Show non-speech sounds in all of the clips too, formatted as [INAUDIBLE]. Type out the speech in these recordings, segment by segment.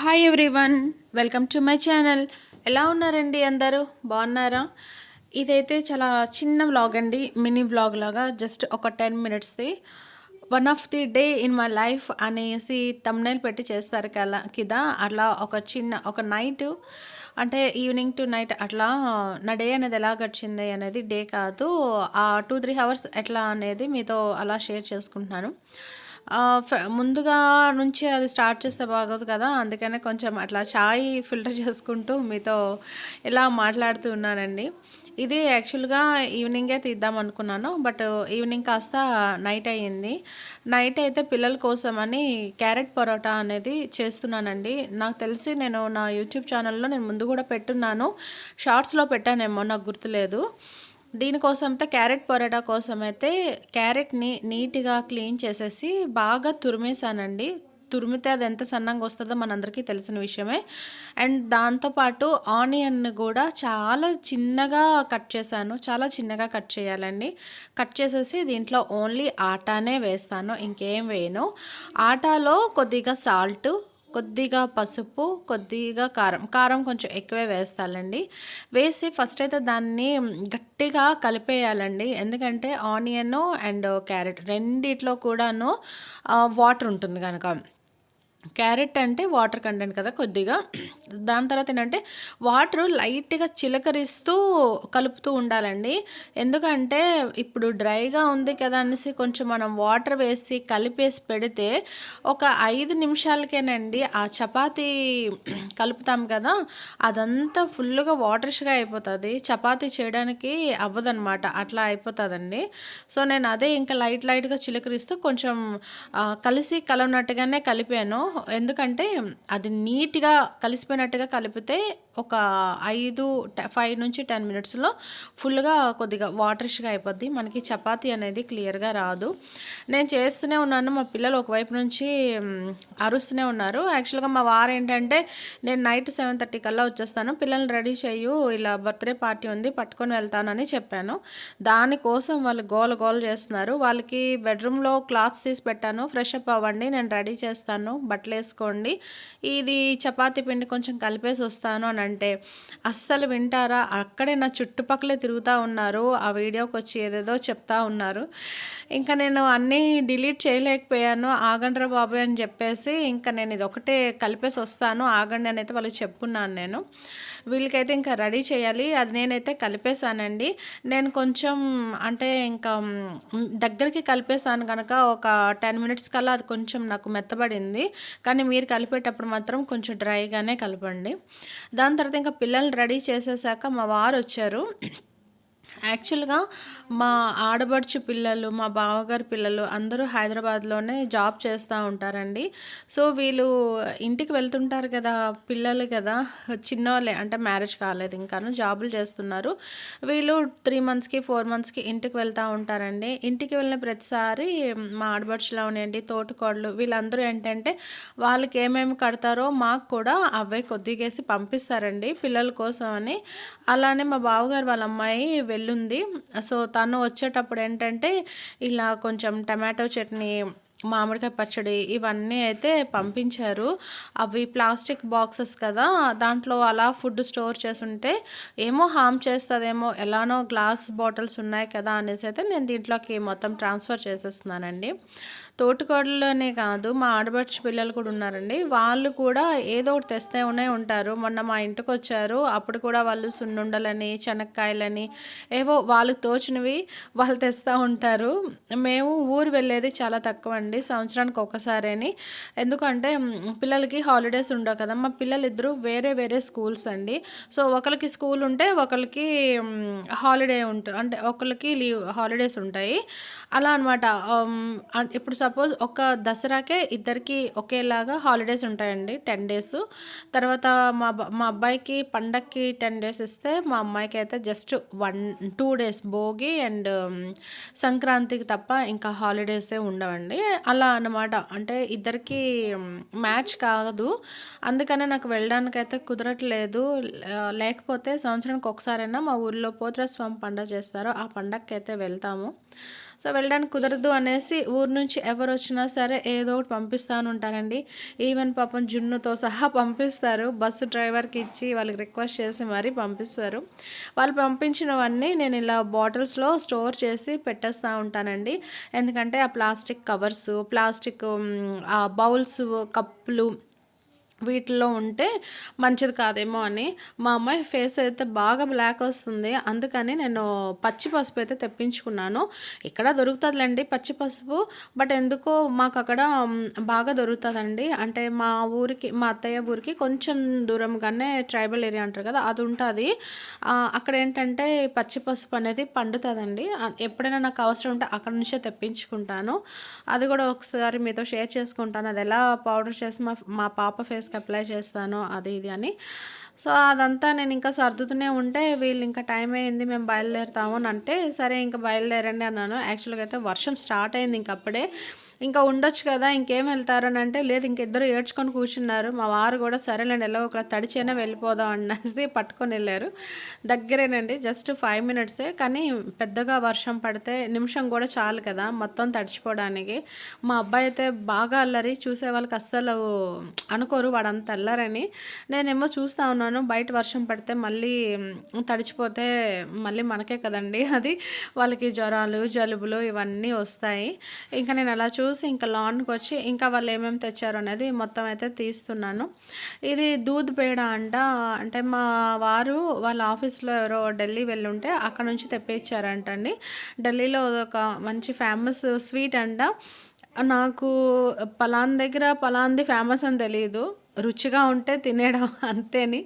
Hi everyone welcome to my channel ఎలా ఉన్నారండి అందరూ? బాగున్నారా? ఇదైతే చాలా చిన్న వ్లాగ్ అండి మినీ వ్లాగ్ లాగా జస్ట్ ఒక ten మినిట్స్ది one of the day in my life అనేసి తమ్నైల్ పెట్టి చేస్తారు కదా కిదా? అట్లా ఒక చిన్న ఒక నైట్ అంటే ఈవినింగ్ టు నైట్ అట్లా నా డే అనేది ఎలా గడిచింది అనేది డే కాదు ఆ టూ త్రీ అవర్స్ ఎట్లా అనేది మీతో అలా షేర్ చేసుకుంటున్నాను. ముందుగా నుంచి అది స్టార్ట్ చేస్తే బాగోదు కదా. అందుకనే కొంచెం అట్లా చాయ్ ఫిల్టర్ చేసుకుంటూ మీతో ఇలా మాట్లాడుతూ ఉన్నానండి. ఇది యాక్చువల్గా ఈవినింగే తీద్దాం అనుకున్నాను. బట్ ఈవినింగ్ కాస్త నైట్ అయ్యింది. నైట్ అయితే పిల్లల కోసమని క్యారెట్ పరోటా అనేది చేస్తున్నానండి. నాకు తెలిసి నేను నా యూట్యూబ్ ఛానల్లో నేను ముందు కూడా పెట్టున్నాను. షార్ట్స్లో పెట్టానేమో నాకు గుర్తులేదు. దీనికోసం అయితే క్యారెట్ పొరాటా కోసం అయితే క్యారెట్ని నీట్గా క్లీన్ చేసేసి బాగా తురిమేసానండి తురిమితే అది ఎంత సన్నంగా వస్తుందో మనందరికీ తెలిసిన విషయమే. అండ్ దాంతోపాటు ఆనియన్ కూడా చాలా చిన్నగా కట్ చేశాను. చాలా చిన్నగా కట్ చేయాలండి. కట్ చేసేసి దీంట్లో ఓన్లీ ఆటానే వేస్తాను. ఇంకేం వేయను. ఆటాలో కొద్దిగా సాల్ట్ కొద్దిగా పసుపు కొద్దిగా కారం. కారం కొంచెం ఎక్కువే వేస్తానండి వేసి ఫస్ట్ అయితే దాన్ని గట్టిగా కలిపేయాలండి. ఎందుకంటే ఆనియన్ అండ్ క్యారెట్ రెండిట్లో కూడాను వాటర్ ఉంటుంది కనుక క్యారెట్ అంటే వాటర్ కంటెంట్ కదా కొద్దిగా. దాని తర్వాత ఏంటంటే వాటర్ లైట్గా చిలకరిస్తూ కలుపుతూ ఉండాలండి. ఎందుకంటే ఇప్పుడు డ్రైగా ఉంది కదా అనేసి కొంచెం మనం వాటర్ వేసి కలిపేసి పెడితే ఒక ఐదు నిమిషాలకేనండి ఆ చపాతీ కలుపుతాం కదా అదంతా ఫుల్గా వాటర్స్గా అయిపోతుంది. చపాతీ చేయడానికి అవ్వదనమాట అట్లా అయిపోతుందండి. సో నేను అదే ఇంకా లైట్ లైట్గా చిలకరిస్తూ కొంచెం కలిసి కలవనట్టుగానే కలిపాను. ఎందుకంటే అది నీట్గా కలిసిపోయినట్టుగా కలిపితే ఒక ఐదు ఫైవ్ నుంచి టెన్ మినిట్స్లో ఫుల్గా కొద్దిగా వాటరిష్గా అయిపోద్ది. మనకి చపాతీ అనేది క్లియర్గా రాదు. నేను చేస్తూనే ఉన్నాను. మా పిల్లలు ఒకవైపు నుంచి అరుస్తూనే ఉన్నారు. యాక్చువల్గా మా వారు ఏంటంటే నేను నైట్ సెవెన్ థర్టీ కల్లా వచ్చేస్తాను. పిల్లల్ని రెడీ చేయు ఇలా బర్త్డే పార్టీ ఉంది పట్టుకొని వెళ్తానని చెప్పాను. దానికోసం వాళ్ళు గోల గోల చేస్తున్నారు. వాళ్ళకి బెడ్రూమ్లో క్లాత్స్ తీసి పెట్టాను. ఫ్రెష్ అప్ అవ్వండి నేను రెడీ చేస్తాను. బట్టలు వేసుకోండి ఇది చపాతీ పిండి కొంచెం కలిపేసి వస్తాను అని అంటే అస్సలు వింటారా? అక్కడే నా చుట్టుపక్కలే తిరుగుతూ ఉన్నారు. ఆ వీడియోకి వచ్చి ఏదేదో చెప్తా ఉన్నారు. ఇంకా నేను అన్నీ డిలీట్ చేయలేకపోయాను. ఆగండ్రా బాబాయ్ అని చెప్పేసి ఇంకా నేను ఇది ఒకటే కలిపేసి వస్తాను ఆగండి అని అయితే వాళ్ళకి చెప్పుకున్నాను నేను. వీళ్ళకైతే ఇంకా రెడీ చేయాలి. అది నేనైతే కలిపేశానండి. నేను కొంచెం అంటే ఇంకా దగ్గరికి కలిపేశాను కనుక ఒక టెన్ మినిట్స్ కల్లా అది కొంచెం నాకు మెత్తబడింది. కానీ మీరు కలిపేటప్పుడు మాత్రం కొంచెం డ్రైగానే కలపండి. దాని తర్వాత ఇంకా పిల్లల్ని రెడీ చేసేసాక మా వారు వచ్చారు యాక్చువల్గా మా ఆడబడుచు పిల్లలు మా బావగారి పిల్లలు అందరూ హైదరాబాద్లోనే జాబ్ చేస్తూ ఉంటారండి. సో వీళ్ళు ఇంటికి వెళ్తుంటారు కదా పిల్లలు కదా చిన్నవాళ్ళే అంటే మ్యారేజ్ కాలేదు ఇంకాను జాబులు చేస్తున్నారు. వీళ్ళు త్రీ మంత్స్కి ఫోర్ మంత్స్కి ఇంటికి వెళ్తూ ఉంటారండి. ఇంటికి వెళ్ళిన ప్రతిసారి మా ఆడబడుచులు అవనండి తోటకోడలు వీళ్ళందరూ ఏంటంటే వాళ్ళకి ఏమేమి కడతారో మాకు కూడా అవే కొద్దిగేసి పంపిస్తారండి పిల్లల కోసం అని అలానే మా బావగారు వాళ్ళ అమ్మాయి వెళ్ళుంది. సో తను వచ్చేటప్పుడు ఏంటంటే ఇలా కొంచెం టమాటో చట్నీ మామిడికాయ పచ్చడి ఇవన్నీ అయితే పంపించారు. అవి ప్లాస్టిక్ బాక్సెస్ కదా దాంట్లో అలా ఫుడ్ స్టోర్ చేసుంటే ఏమో హామ్ చేస్తుందేమో ఎలానో గ్లాస్ బాటిల్స్ ఉన్నాయి కదా అనేసి అయితే నేను దీంట్లోకి మొత్తం ట్రాన్స్ఫర్ చేసేస్తున్నానండి. తోటికోడలోనే కాదు మా ఆడబడుచు పిల్లలు కూడా ఉన్నారండి. వాళ్ళు కూడా ఏదో ఒకటి తెస్తే ఉన్నాయి ఉంటారు. మొన్న మా ఇంటికి వచ్చారు అప్పుడు కూడా వాళ్ళు సున్నుండలని శనక్కాయలని ఏవో వాళ్ళకి తోచినవి వాళ్ళు తెస్తూ ఉంటారు. మేము ఊరు వెళ్ళేది చాలా తక్కువ అండి సంవత్సరానికి ఒకసారని ఎందుకంటే పిల్లలకి హాలిడేస్ ఉండవు కదా. మా పిల్లలు ఇద్దరు వేరే వేరే స్కూల్స్ అండి. సో ఒకరికి స్కూల్ ఉంటే ఒకరికి హాలిడే ఉంటుంది అంటే ఒకరికి లీవ్ హాలిడేస్ ఉంటాయి. అలా అనమాట ఇప్పుడు సపోజ్ ఒక దసరాకే ఇద్దరికి ఒకేలాగా హాలిడేస్ ఉంటాయండి టెన్ డేస్. తర్వాత మా మా అబ్బాయికి పండక్కి టెన్ డేస్ ఇస్తే మా అమ్మాయికి అయితే just one two days Bhogi and సంక్రాంతికి తప్ప ఇంకా హాలిడేసే ఉండవండి. అలా అన్నమాట. అంటే ఇద్దరికి మ్యాచ్ కాదు. అందుకనే నాకు వెళ్ళడానికైతే కుదరట్లేదు. లేకపోతే సంవత్సరానికి ఒకసారైనా మా ఊర్లో పోతురాస్వామి పండగ చేస్తారు ఆ పండగకి అయితే వెళ్తాము. సో వెళ్ళడానికి కుదరదు అనేసి ఊరు నుంచి ఎవరు వచ్చినా సరే ఏదో ఒకటి పంపిస్తాను ఉంటారండి. ఈవెన్ పాపం జున్నుతో సహా పంపిస్తారు. బస్సు డ్రైవర్కి ఇచ్చి వాళ్ళకి రిక్వెస్ట్ చేసి మరీ పంపిస్తారు. వాళ్ళు పంపించినవన్నీ నేను ఇలా బాటిల్స్లో స్టోర్ చేసి పెట్టేస్తూ ఉంటానండి. ఎందుకంటే ఆ ప్లాస్టిక్ కవర్స్ ప్లాస్టిక్ ఆ బౌల్స్ కప్పులు వీటిలో ఉంటే మంచిది కాదేమో అని మా అమ్మాయి ఫేస్ అయితే బాగా బ్లాక్ వస్తుంది. అందుకని నేను పచ్చి పసుపు అయితే తెప్పించుకున్నాను. ఇక్కడ దొరుకుతుందిలేండి పచ్చి పసుపు బట్ ఎందుకో మాకు అక్కడ బాగా దొరుకుతుందండి. అంటే మా ఊరికి మా అత్తయ్య ఊరికి కొంచెం దూరంగానే ట్రైబల్ ఏరియా అంటారు కదా అది ఉంటుంది. అక్కడ ఏంటంటే పచ్చి పసుపు అనేది పండుతుందండి. ఎప్పుడైనా నాకు అవసరం ఉంటే అక్కడ నుంచే తెప్పించుకుంటాను. అది కూడా ఒకసారి మీతో షేర్ చేసుకుంటాను. అది ఎలా పౌడర్ చేసి మా మా పాప ఫేస్ ఫేస్కి అప్లై చేస్తాను అది ఇది అని. సో అదంతా నేను ఇంకా సర్దుతూనే ఉంటే వీళ్ళు ఇంకా టైం అయింది మేము బయలుదేరుతాము అని అంటే సరే ఇంకా బయలుదేరండి అన్నాను. యాక్చువల్గా అయితే వర్షం స్టార్ట్ అయింది ఇంక అప్పుడే ఇంకా ఉండొచ్చు కదా ఇంకేం వెళ్తారు అని అంటే లేదు ఇంకిద్దరు ఏడ్చుకొని కూర్చున్నారు. మా వారు కూడా సరేలేండి ఎలా ఒక తడిచైనా వెళ్ళిపోదాం అనేసి పట్టుకొని వెళ్ళారు. దగ్గరేనండి జస్ట్ ఫైవ్ మినిట్సే. కానీ పెద్దగా వర్షం పడితే నిమిషం కూడా చాలు కదా మొత్తం తడిచిపోవడానికి. మా అబ్బాయి అయితే బాగా అల్లరి చూసే వాళ్ళకి అస్సలు అనుకోరు వాడంత అల్లరని. నేనేమో చూస్తా ఉన్నాను బయట వర్షం పడితే మళ్ళీ తడిచిపోతే మళ్ళీ మనకే కదండి. అది వాళ్ళకి జ్వరాలు జలుబులు ఇవన్నీ వస్తాయి. ఇంకా నేను అలా చూ చూసి ఇంకా లాన్కి వచ్చి ఇంకా వాళ్ళు ఏమేమి తెచ్చారు అనేది మొత్తం అయితే తీస్తున్నాను. ఇది దూద్ పేడ అంట. అంటే మా వారు వాళ్ళ ఆఫీస్లో ఎవరో ఢిల్లీ వెళ్ళుంటే అక్కడ నుంచి తెప్పించారంటండి. ఢిల్లీలో ఒక మంచి ఫేమస్ స్వీట్ అంట. నాకు పలాన్ దగ్గర పలాంది ఫేమస్ అని తెలియదు రుచిగా ఉంటే తినేయడం [LAUGHS] అంతేని.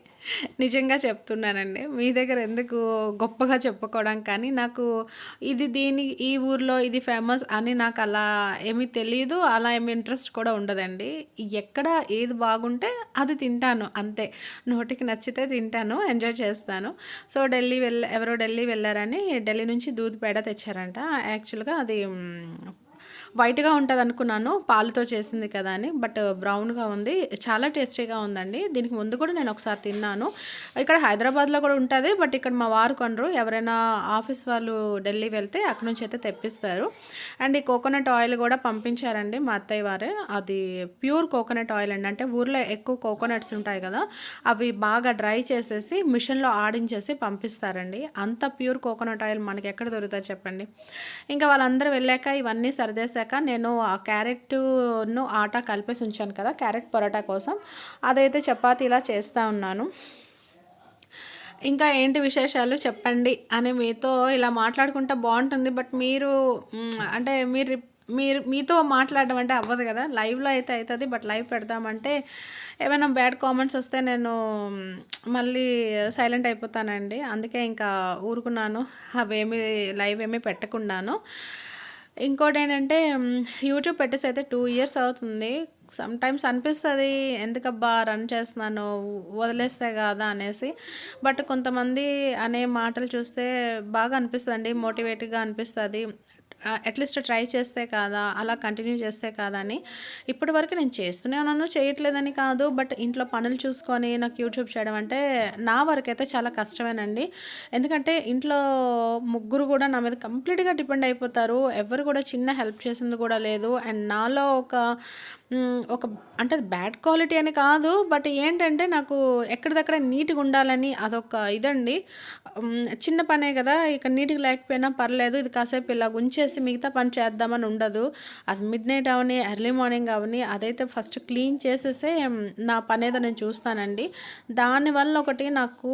నిజంగా చెప్తున్నానండి. మీ దగ్గర ఎందుకు గొప్పగా చెప్పుకోవడం కానీ నాకు ఇది దీని ఈ ఊర్లో ఇది ఫేమస్ అని నాకు అలా ఏమీ తెలియదు అలా ఏమి ఇంట్రెస్ట్ కూడా ఉండదండి. ఎక్కడ ఏది బాగుంటే అది తింటాను అంతే. నోటికి నచ్చితే తింటాను ఎంజాయ్ చేస్తాను. సో ఢిల్లీ వెళ్ళ ఎవరో ఢిల్లీ వెళ్ళారని ఢిల్లీ నుంచి దూద్ పేడ తెచ్చారంట యాక్చువల్గా అది వైట్గా ఉంటుంది అనుకున్నాను పాలుతో చేసింది కదా అని బట్ బ్రౌన్గా ఉంది. చాలా టేస్టీగా ఉందండి. దీనికి ముందు కూడా నేను ఒకసారి తిన్నాను. ఇక్కడ హైదరాబాద్లో కూడా ఉంటుంది బట్ ఇక్కడ మా వారు కొనరు. ఎవరైనా ఆఫీస్ వాళ్ళు ఢిల్లీ వెళ్తే అక్కడ నుంచి అయితే తెప్పిస్తారు. అండ్ ఈ కోకోనట్ ఆయిల్ కూడా పంపించారండి మా అత్తయ్య వారే. అది ప్యూర్ కోకోనట్ ఆయిల్ అండి. అంటే ఊర్లో ఎక్కువ కోకోనట్స్ ఉంటాయి కదా అవి బాగా డ్రై చేసేసి మిషన్లో ఆడించేసి పంపిస్తారండి. అంత ప్యూర్ కోకోనట్ ఆయిల్ మనకి ఎక్కడ దొరుకుతుంది చెప్పండి? ఇంకా వాళ్ళందరూ వెళ్ళాక ఇవన్నీ చేశాక నేను ఆ క్యారెట్ను ఆటా కలిపేసి ఉంచాను కదా క్యారెట్ పరోటా కోసం. అదైతే చపాతీలా చేస్తూ ఉన్నాను. ఇంకా ఏంటి విశేషాలు చెప్పండి అని మీతో ఇలా మాట్లాడుకుంటే బాగుంటుంది బట్ మీరు అంటే మీరు మీరు మీతో మాట్లాడడం అంటే అవ్వదు కదా. లైవ్లో అయితే అవుతుంది బట్ లైవ్ పెడదామంటే ఏమైనా బ్యాడ్ కామెంట్స్ వస్తే నేను మళ్ళీ సైలెంట్ అయిపోతానండి. అందుకే ఇంకా ఊరుకున్నాను అవేమి లైవ్ ఏమీ పెట్టకుండాను. ఇంకోటి ఏంటంటే యూట్యూబ్ పెట్టేసి అయితే టూ ఇయర్స్ అవుతుంది. సమ్ టైమ్స్ అనిపిస్తుంది ఎందుకబ్బా రన్ చేస్తున్నాను వదిలేస్తే కాదా? అనేసి. బట్ కొంతమంది అనే మాటలు చూస్తే బాగా అనిపిస్తుంది మోటివేట్గా అనిపిస్తుంది. అట్లీస్ట్ ట్రై చేస్తే కాదా అలా కంటిన్యూ చేస్తే కాదా అని ఇప్పటి వరకు నేను చేస్తూనే ఉన్నాను చేయట్లేదని కాదు బట్ ఇంట్లో పనులు చూసుకొని నాకు యూట్యూబ్ చేయడం అంటే నా వరకు అయితే చాలా కష్టమేనండి. ఎందుకంటే ఇంట్లో ముగ్గురు కూడా నా మీద కంప్లీట్గా డిపెండ్ అయిపోతారు ఎవరు కూడా చిన్న హెల్ప్ చేసింది కూడా లేదు అండ్ నాలో ఒక ఒక అంటే బ్యాడ్ క్వాలిటీ అని కాదు బట్ ఏంటంటే నాకు ఎక్కడిదక్కడ నీట్గా ఉండాలని అదొక ఇదండి. చిన్న పనే కదా ఇక నీట్గా లేకపోయినా పర్లేదు ఇది కాసేపు ఇలా ఉంచేసి మిగతా పని చేద్దామని ఉండదు. అది మిడ్ నైట్ అవని ఎర్లీ మార్నింగ్ అవని అదైతే ఫస్ట్ క్లీన్ చేసేసే నా పని ఏదో నేను చూస్తానండి. దానివల్ల ఒకటి నాకు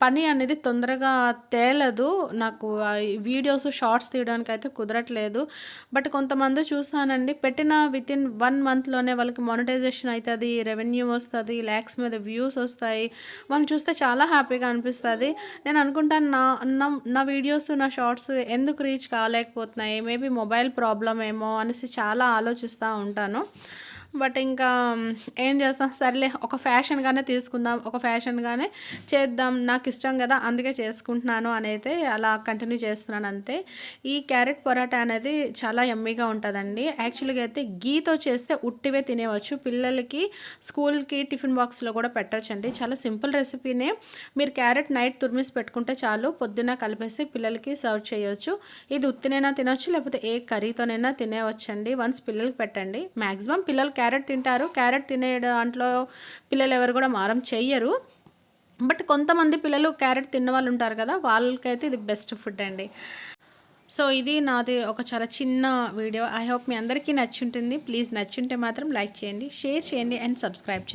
పని అనేది తొందరగా తేలదు. నాకు వీడియోస్ షార్ట్స్ తీయడానికి అయితే కుదరట్లేదు. బట్ కొంతమంది చూసానండి పెట్టిన విత్ ఇన్ వన్ మంత్లోనే వాళ్ళకి మానిటైజేషన్ అవుతుంది రెవెన్యూ వస్తుంది ల్యాక్స్ మీద వ్యూస్ వస్తాయి. వాళ్ళు చూస్తే చాలా హ్యాపీగా అనిపిస్తుంది. నేను అనుకుంటాను నా నా నా వీడియోస్ నా షార్ట్స్ ఎందుకు రీచ్ కాలేకపోతున్నాయి? మేబీ మొబైల్ ప్రాబ్లం ఏమో అనేసి చాలా ఆలోచిస్తూ ఉంటాను. బట్ ఇంకా ఏం చేస్తాం? సర్లే ఒక ఫ్యాషన్గానే తీసుకుందాం ఒక ఫ్యాషన్గానే చేద్దాం. నాకు ఇష్టం కదా అందుకే చేసుకుంటున్నాను అనేది అలా కంటిన్యూ చేస్తున్నాను అంతే. ఈ క్యారెట్ పొరాటా అనేది చాలా ఎమ్మీగా ఉంటుందండి. యాక్చువల్గా అయితే గీతో చేస్తే ఉట్టివే తినేవచ్చు. పిల్లలకి స్కూల్కి టిఫిన్ బాక్స్లో కూడా పెట్టచ్చండి. చాలా సింపుల్ రెసిపీనే. మీరు క్యారెట్ నైట్ తురిమిసి పెట్టుకుంటే చాలు పొద్దున్న కలిపేసి పిల్లలకి సర్వ్ చేయొచ్చు. ఇది ఉత్తినైనా తినొచ్చు లేకపోతే ఏ కర్రీతోనైనా తినేవచ్చండి. వన్స్ పిల్లలకి పెట్టండి. మ్యాక్సిమం పిల్లలకి క్యారెట్ తింటారు. క్యారెట్ తినే దాంట్లో పిల్లలు ఎవరు కూడా మారం చెయ్యరు. బట్ కొంతమంది పిల్లలు క్యారెట్ తిన్న వాళ్ళు ఉంటారు కదా వాళ్ళకైతే ఇది బెస్ట్ ఫుడ్ అండి. సో ఇది నాది ఒక చాలా చిన్న వీడియో. ఐ హోప్ మీ అందరికీ నచ్చుంటుంది. ప్లీజ్ నచ్చుంటే మాత్రం లైక్ చేయండి షేర్ చేయండి అండ్ సబ్స్క్రైబ్ చేయండి.